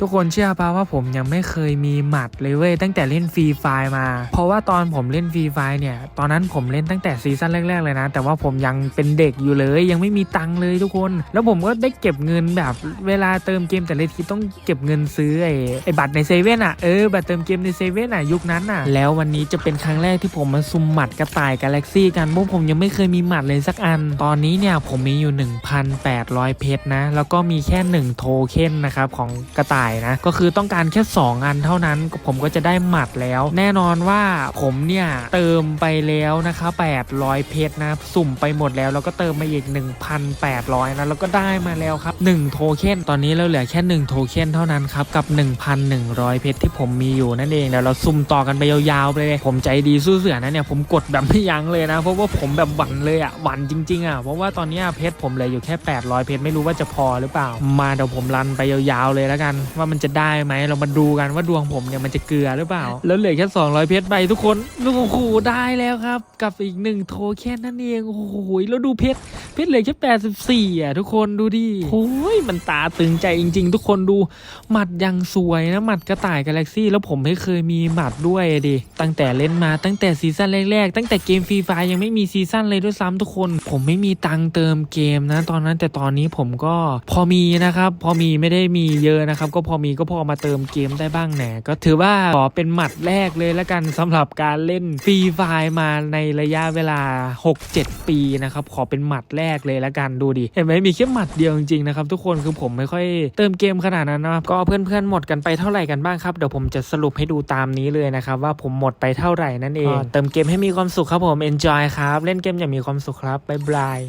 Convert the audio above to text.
ทุกคนเชื่อป่าว่าผมยังไม่เคยมีหมัดเลยเว้ยตั้งแต่เล่นฟรีไฟมา เพราะว่าตอนผมเล่นฟรีไฟเนี่ยตอนนั้นผมเล่นตั้งแต่ซีซั่นแรก ๆ เลยนะ แต่ว่าผมยังเป็นเด็กอยู่เลย ยังไม่มีตังค์เลยทุกคน แล้วผมก็ได้เก็บเงินแบบเวลาเติมเกมแต่ละทีต้องเก็บเงินซื้อไอ้ไอ้บัตรในเซเว่นอะเออบัตรเติมเกมในเซเว่นอะยุคนั้นอะ แล้ววันนี้จะเป็นครั้งแรกที่ผมมาซุ่มหมัดกระต่ายกาแล็กซี่กันเพราะผมยังไม่เคยมีหมัดเลยสักอัน ตอนนี้เนี่ยผมมีอยู่ 1,800 เพชรนะ แล้วก็มีแค่1โทเค็นนะครับของกระต่ายนะ ก็คือต้องการแค่ 2 อันเท่านั้นผมก็จะได้หมัดแล้ว แน่นอนว่าผมเนี่ยเติมไปแล้วนะคะ800 เพชรนะ สุ่มไปหมดแล้ว แล้วก็เติมมาอีก 1,800 นะ แล้วก็ได้มาแล้วครับ1โทเค็นตอนนี้เราเหลือแค่1โทเค็นเท่านั้นครับ กับ 1,100 เพชรที่ผมมีอยู่นั่นเองเดี๋ยวเราซุ่มต่อกันไปยาวๆไปเลยผมใจดีสู้เสือนะเนี่ยผมกดแบบไม่ยั้งเลยนะ เพราะว่าผมแบบหวั่นเลยอะหวั่นจริงๆอะเพราะว่าตอนนี้เพชรผมเหลืออยู่แค่ 800 เพชรไม่รู้ว่าจะพอหรือเปล่า มาเดี๋ยวผมรันไปยาวๆเลยแล้วกันว่ามันจะได้ไหมเรามาดูกันว่าดวงผมเนี่ยมันจะเกลือหรือเปล่า แล้วเหลือแค่200 เพชรไปทุกคนโอ้โหได้แล้วครับ กับอีกหนึ่งโทเค็นนั่นเองโอ้โหแล้วดูเพชรเพชรเหลือแค่84อะทุกคนดูดิโอ้ยมันตาตึงใจจริง ๆ ทุกคนดูหมัดยังสวยนะหมัดกระต่ายกาแล็กซี่ แล้วผมไม่เคยมีหมัดด้วยดิตั้งแต่เล่นมาตั้งแต่ซีซั่นแรกๆ ตั้งแต่เกมฟรีไฟยังไม่มีซีซั่นเลยด้วยซ้ำทุกคน ผมไม่มีตังเติมเกมนะ ตอนนั้นแต่ตอนนี้ผมก็พอมีนะครับ พอมีไม่ได้มีเยอะนะครับก็พอมีก็พอมาเติมเกมได้บ้างแหนก็ถือว่าขอเป็นหมัดแรกเลยละกันสำหรับการเล่นฟรีไฟมาในระยะเวลา 6-7 ปีนะครับขอเป็นหมัดแรกเลยละกันดูดิเห็นไหมมีแค่หมัดเดียวจริงๆนะครับทุกคนคือผมไม่ค่อยเติมเกมขนาดนั้นนะครับก็เพื่อนๆหมดกันไปเท่าไหร่กันบ้างครับเดี๋ยวผมจะสรุปให้ดูตามนี้เลยนะครับว่าผมหมดไปเท่าไหร่นั่นเอง เติมเกมให้มีความสุขครับผม enjoy ครับ เล่นเกมอย่างมีความสุขครับบ๊ายบาย